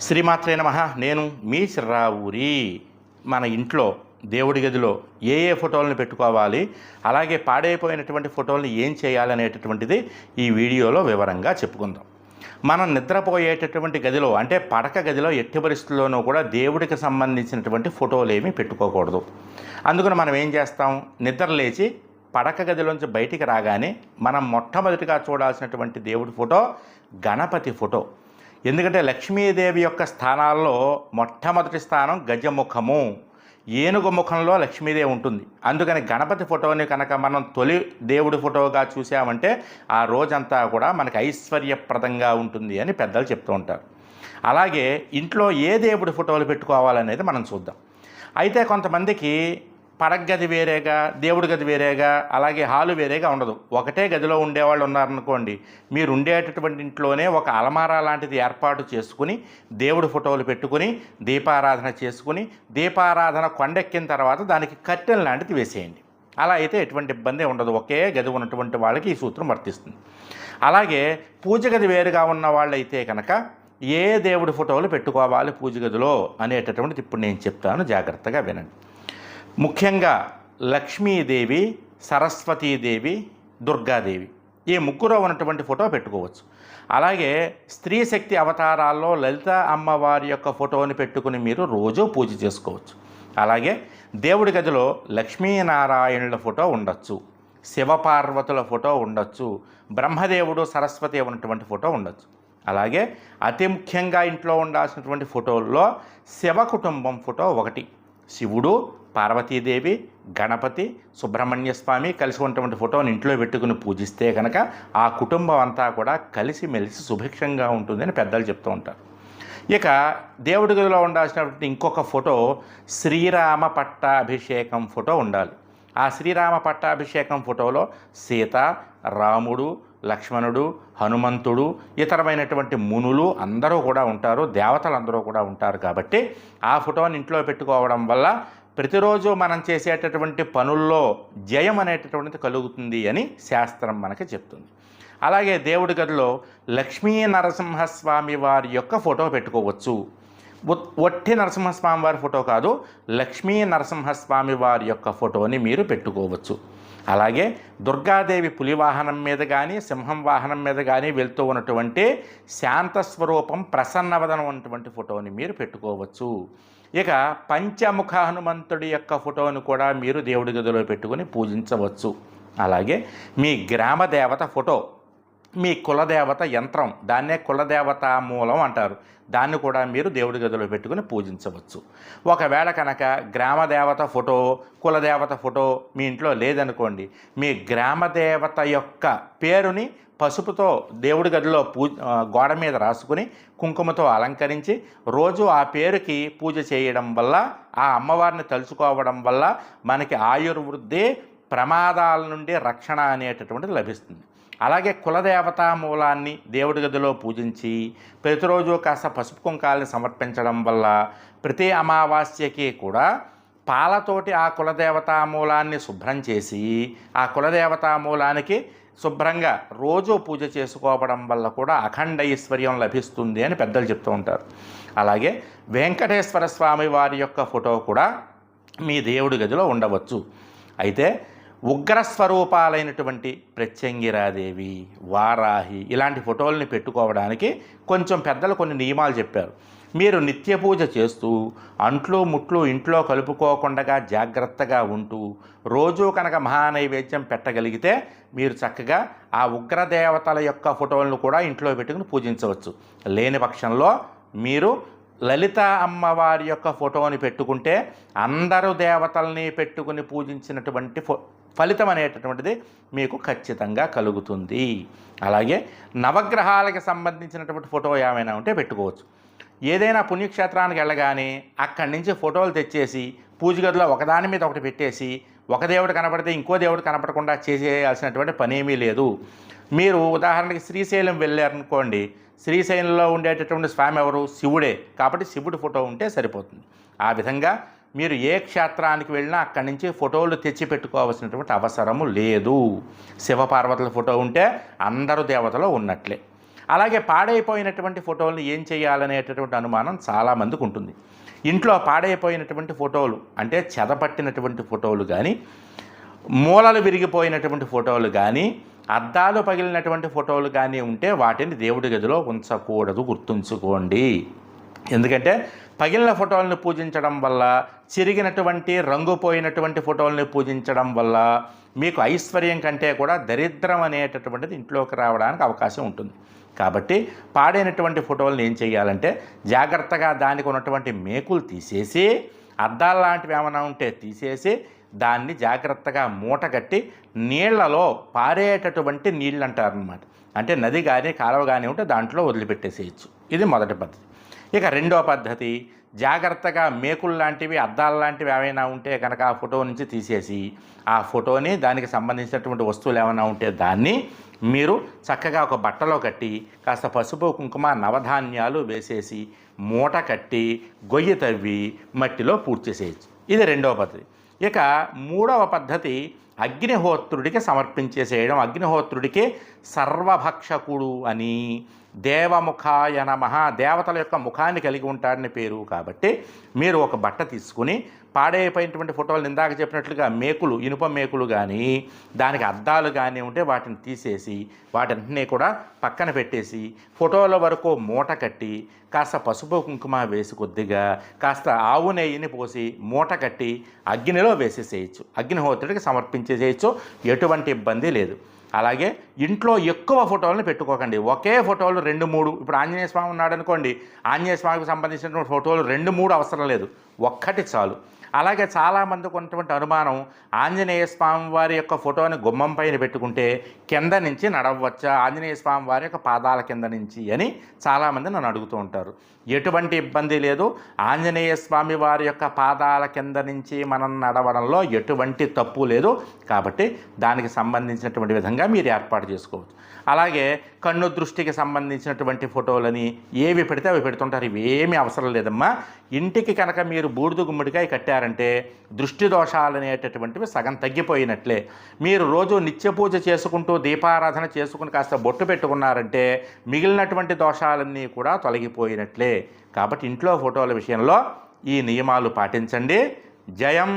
శ్రీమాత్రే నమ. నేను మీ చిర్రావూరి మన ఇంట్లో దేవుడి గదిలో ఏ ఏ ఫోటోలను పెట్టుకోవాలి అలాగే పాడైపోయినటువంటి ఫోటోలను ఏం చేయాలనేటటువంటిది ఈ వీడియోలో వివరంగా చెప్పుకుందాం. మనం నిద్రపోయేటటువంటి గదిలో అంటే పడక గదిలో ఎట్టి పరిస్థితుల్లోనూ కూడా దేవుడికి సంబంధించినటువంటి ఫోటోలు ఏమీ పెట్టుకోకూడదు. అందుకని మనం ఏం చేస్తాం? నిద్ర లేచి పడక గదిలోంచి బయటికి రాగానే మనం మొట్టమొదటిగా చూడాల్సినటువంటి దేవుడి ఫోటో గణపతి ఫోటో. ఎందుకంటే లక్ష్మీదేవి యొక్క స్థానాల్లో మొట్టమొదటి స్థానం గజముఖము. ఏనుగు ముఖంలో లక్ష్మీదేవి ఉంటుంది. అందుకని గణపతి ఫోటోని కనుక మనం తొలి దేవుడి ఫోటోగా చూసామంటే ఆ రోజంతా కూడా మనకి ఐశ్వర్యప్రదంగా ఉంటుంది అని పెద్దలు చెప్తూ ఉంటారు. అలాగే ఇంట్లో ఏ దేవుడి ఫోటోలు పెట్టుకోవాలనేది మనం చూద్దాం. అయితే కొంతమందికి పడగది వేరేగా దేవుడి గది వేరేగా అలాగే హాలు వేరేగా ఉండదు. ఒకటే గదిలో ఉండేవాళ్ళు ఉన్నారనుకోండి మీరు ఉండేటటువంటి ఇంట్లోనే ఒక అలమారా లాంటిది ఏర్పాటు చేసుకుని దేవుడి ఫోటోలు పెట్టుకుని దీపారాధన చేసుకుని దీపారాధన కొండెక్కిన తర్వాత దానికి కట్టెల లాంటిది వేసేయండి. అలా అయితే ఎటువంటి ఇబ్బంది ఉండదు. ఒకే గది ఉన్నటువంటి వాళ్ళకి ఈ సూత్రం వర్తిస్తుంది. అలాగే పూజ గది వేరుగా ఉన్న వాళ్ళైతే కనుక ఏ దేవుడి ఫోటోలు పెట్టుకోవాలి పూజ గదిలో అనేటటువంటిది ఇప్పుడు నేను చెప్తాను. జాగ్రత్తగా వినండి. ముఖ్యంగా లక్ష్మీదేవి సరస్వతీదేవి దుర్గాదేవి. ఈ ముగ్గురు ఉన్నటువంటి ఫోటో పెట్టుకోవచ్చు. అలాగే స్త్రీ శక్తి అవతారాల్లో లలిత అమ్మవారి యొక్క ఫోటోని పెట్టుకుని మీరు రోజు పూజ చేసుకోవచ్చు. అలాగే దేవుడి గదిలో లక్ష్మీనారాయణుల ఫోటో ఉండొచ్చు. శివపార్వతుల ఫోటో ఉండొచ్చు. బ్రహ్మదేవుడు సరస్వతి ఉన్నటువంటి ఫోటో ఉండొచ్చు. అలాగే అతి ముఖ్యంగా ఇంట్లో ఉండాల్సినటువంటి ఫోటోల్లో శివ కుటుంబం ఫోటో ఒకటి. శివుడు పార్వతీదేవి గణపతి సుబ్రహ్మణ్య స్వామి కలిసి ఉన్నటువంటి ఫోటోని ఇంట్లో పెట్టుకుని పూజిస్తే కనుక ఆ కుటుంబం అంతా కూడా కలిసిమెలిసి సుభిక్షంగా ఉంటుందని పెద్దలు చెప్తూ ఉంటారు. ఇక దేవుడి గదిలో ఉండాల్సినటువంటి ఇంకొక ఫోటో శ్రీరామ పట్టాభిషేకం ఫోటో ఉండాలి. ఆ శ్రీరామ పట్టాభిషేకం ఫోటోలో సీత రాముడు లక్ష్మణుడు హనుమంతుడు ఇతరమైనటువంటి మునులు అందరూ కూడా ఉంటారు దేవతలు అందరూ కూడా ఉంటారు కాబట్టి ఆ ఫోటోని ఇంట్లో పెట్టుకోవడం వల్ల ప్రతిరోజు మనం చేసేటటువంటి పనుల్లో జయం అనేటటువంటిది కలుగుతుంది అని శాస్త్రం మనకి చెప్తుంది. అలాగే దేవుడి గదిలో లక్ష్మీ నరసింహస్వామి వారి యొక్క ఫోటో పెట్టుకోవచ్చు. ఒట్టి నరసింహస్వామి వారి ఫోటో కాదు లక్ష్మీ నరసింహస్వామి వారి యొక్క ఫోటోని మీరు పెట్టుకోవచ్చు. అలాగే దుర్గాదేవి పులి వాహనం మీద కానీ సింహం వాహనం మీద కానీ వెళ్తూ ఉన్నటువంటి శాంత స్వరూపం ప్రసన్నవదనం ఉన్నటువంటి ఫోటోని మీరు పెట్టుకోవచ్చు. ఇక పంచముఖ హనుమంతుడి యొక్క ఫోటోను కూడా మీరు దేవుడి గదిలో పెట్టుకొని పూజించవచ్చు. అలాగే మీ గ్రామ దేవత ఫోటో మీ కులదేవత యంత్రం దాన్నే కులదేవత మూలం అంటారు. దాన్ని కూడా మీరు దేవుడి గదిలో పెట్టుకుని పూజించవచ్చు. ఒకవేళ కనుక గ్రామ దేవత ఫోటో కులదేవత ఫోటో మీ ఇంట్లో లేదనుకోండి మీ గ్రామదేవత యొక్క పేరుని పసుపుతో దేవుడి గదిలో పూ గోడ మీద రాసుకుని కుంకుమతో అలంకరించి రోజు ఆ పేరుకి పూజ చేయడం వల్ల ఆ అమ్మవారిని తలుచుకోవడం వల్ల మనకి ఆయుర్వృద్ధి ప్రమాదాల నుండి రక్షణ అనేటటువంటిది లభిస్తుంది. అలాగే కులదేవతా మూలాన్ని దేవుడి గదిలో పూజించి ప్రతిరోజు కాస్త పసుపు కుంకాలని సమర్పించడం వల్ల ప్రతి అమావాస్యకి కూడా పాలతోటి ఆ కులదేవతా మూలాన్ని శుభ్రం చేసి ఆ కులదేవతా మూలానికి శుభ్రంగా రోజు పూజ చేసుకోవడం వల్ల కూడా అఖండ ఐశ్వర్యం లభిస్తుంది అని పెద్దలు చెప్తూ ఉంటారు. అలాగే వెంకటేశ్వర స్వామి వారి యొక్క ఫోటో కూడా మీ దేవుడి గదిలో ఉండవచ్చు. అయితే ఉగ్ర స్వరూపాలైనటువంటి ప్రత్యంగిరాదేవి వారాహి ఇలాంటి ఫోటోల్ని పెట్టుకోవడానికి కొంచెం పెద్దలు కొన్ని నియమాలు చెప్పారు. మీరు నిత్య పూజ చేస్తూ అంట్లు ముట్లు ఇంట్లో కలుపుకోకుండా జాగ్రత్తగా ఉంటూ రోజూ కనుక మహానైవేద్యం పెట్టగలిగితే మీరు చక్కగా ఆ ఉగ్రదేవతల యొక్క ఫోటోలను కూడా ఇంట్లో పెట్టుకుని పూజించవచ్చు. లేని పక్షంలో మీరు లలిత అమ్మవారి యొక్క ఫోటోని పెట్టుకుంటే అందరు దేవతల్ని పెట్టుకుని పూజించినటువంటి ఫో ఫలితం అనేటటువంటిది మీకు ఖచ్చితంగా కలుగుతుంది. అలాగే నవగ్రహాలకు సంబంధించినటువంటి ఫోటో ఏమైనా ఉంటే పెట్టుకోవచ్చు. ఏదైనా పుణ్యక్షేత్రానికి వెళ్ళగానే అక్కడి నుంచి ఫోటోలు తెచ్చేసి పూజ గదిలో ఒకదాని మీద ఒకటి పెట్టేసి ఒక దేవుడు కనపడితే ఇంకో దేవుడు కనపడకుండా చేసేయాల్సినటువంటి పనేమీ లేదు. మీరు ఉదాహరణకి శ్రీశైలం వెళ్ళారనుకోండి శ్రీశైలంలో ఉండేటటువంటి స్వామి ఎవరు? శివుడే. కాబట్టి శివుడి ఫోటో ఉంటే సరిపోతుంది. ఆ విధంగా మీరు ఏ క్షేత్రానికి వెళ్ళినా అక్కడి నుంచి ఫోటోలు తెచ్చిపెట్టుకోవాల్సినటువంటి అవసరము లేదు. శివపార్వతుల ఫోటో ఉంటే అందరు దేవతలు ఉన్నట్లే. అలాగే పాడైపోయినటువంటి ఫోటోలను ఏం చేయాలనేటటువంటి అనుమానం చాలామందికి ఉంటుంది. ఇంట్లో పాడైపోయినటువంటి ఫోటోలు అంటే చెదపట్టినటువంటి ఫోటోలు కానీ మూలలు విరిగిపోయినటువంటి ఫోటోలు కానీ అద్దాలు పగిలినటువంటి ఫోటోలు కానీ ఉంటే వాటిని దేవుడి గదిలో ఉంచకూడదు గుర్తుంచుకోండి. ఎందుకంటే పగిలిన ఫోటోలను పూజించడం వల్ల చిరిగినటువంటి రంగుపోయినటువంటి ఫోటోలను పూజించడం వల్ల మీకు ఐశ్వర్యం కంటే కూడా దరిద్రం అనేటటువంటిది ఇంట్లోకి రావడానికి అవకాశం ఉంటుంది. కాబట్టి పాడైనటువంటి ఫోటోలను ఏం చేయాలంటే జాగ్రత్తగా దానికి ఉన్నటువంటి మేకులు తీసేసి అద్దాలు లాంటివి ఏమైనా ఉంటే తీసేసి దాన్ని జాగ్రత్తగా మూట కట్టి నీళ్ళలో పారేటటువంటి నీళ్ళు అంటారనమాట అంటే నది కానీ కాలువ కానీ ఉంటే దాంట్లో వదిలిపెట్టేసేయచ్చు. ఇది మొదటి పద్ధతి. ఇక రెండో పద్ధతి జాగ్రత్తగా మేకులు లాంటివి అద్దాలు లాంటివి ఏమైనా ఉంటే కనుక ఆ ఫోటో నుంచి తీసేసి ఆ ఫోటోని దానికి సంబంధించినటువంటి వస్తువులు ఏమైనా ఉంటే దాన్ని మీరు చక్కగా ఒక బట్టలో కట్టి కాస్త పసుపు కుంకుమ నవధాన్యాలు వేసేసి మూట కట్టి గొయ్యి తవ్వి మట్టిలో పూర్తి చేయొచ్చు ఇది రెండవ పద్ధతి. ఇక మూడవ పద్ధతి అగ్నిహోత్రుడికి సమర్పించేసేయడం. అగ్నిహోత్రుడికి సర్వభక్షకుడు అని దేవముఖాయ నమ. దేవతల యొక్క ముఖాన్ని కలిగి ఉంటాడని పేరు. కాబట్టి మీరు ఒక బట్ట తీసుకుని పాడైపోయినటువంటి ఫోటోలు ఇందాక చెప్పినట్లుగా మేకులు ఇనుప మేకులు కానీ దానికి అద్దాలు కానీ ఉంటే వాటిని తీసేసి వాటిని కూడా పక్కన పెట్టేసి ఫోటోల వరకు మూట కట్టి కాస్త పసుపు కుంకుమ వేసి కొద్దిగా కాస్త ఆవు నెయ్యిని పోసి మూట కట్టి అగ్నిలో వేసేసేయచ్చు. అగ్నిహోత్రుడికి సమర్పించేసేయచ్చు. ఎటువంటి ఇబ్బంది లేదు. అలాగే ఇంట్లో ఎక్కువ ఫోటోలను పెట్టుకోకండి. ఒకే ఫోటోలు రెండు మూడు. ఇప్పుడు ఆంజనేయ స్వామి ఉన్నాడు అనుకోండి ఆంజనేయ స్వామికి సంబంధించినటువంటి ఫోటోలు రెండు మూడు అవసరం లేదు. ఒక్కటి చాలు. అలాగే చాలామందికి ఉన్నటువంటి అనుమానం ఆంజనేయ స్వామి వారి యొక్క ఫోటోని గుమ్మం పైన పెట్టుకుంటే కింద నుంచి నడవచ్చా? ఆంజనేయ స్వామి వారి యొక్క పాదాల కింద నుంచి అని చాలామంది నన్ను అడుగుతూ ఉంటారు. ఎటువంటి ఇబ్బంది లేదు. ఆంజనేయ స్వామి వారి యొక్క పాదాల కింద నుంచి మనం నడవడంలో ఎటువంటి తప్పు లేదు. కాబట్టి దానికి సంబంధించినటువంటి విధంగా మీరు ఏర్పాటు చేసుకోవచ్చు. అలాగే కన్ను దృష్టికి సంబంధించినటువంటి ఫోటోలని ఏవి పెడితే అవి పెడుతుంటారు. ఇవి ఏమీ అవసరం లేదమ్మా. ఇంటికి కనుక మీరు బూడిద గుమ్మడికాయ కట్టారంటే దృష్టి దోషాలు అనేటటువంటివి సగం తగ్గిపోయినట్లే. మీరు రోజు నిత్య పూజ చేసుకుంటూ దీపారాధన చేసుకుని కాస్త బొట్టు పెట్టుకున్నారంటే మిగిలినటువంటి దోషాలన్నీ కూడా తొలగిపోయినట్లే. కాబట్టి ఇంట్లో ఫోటోల విషయంలో ఈ నియమాలు పాటించండి. జయం!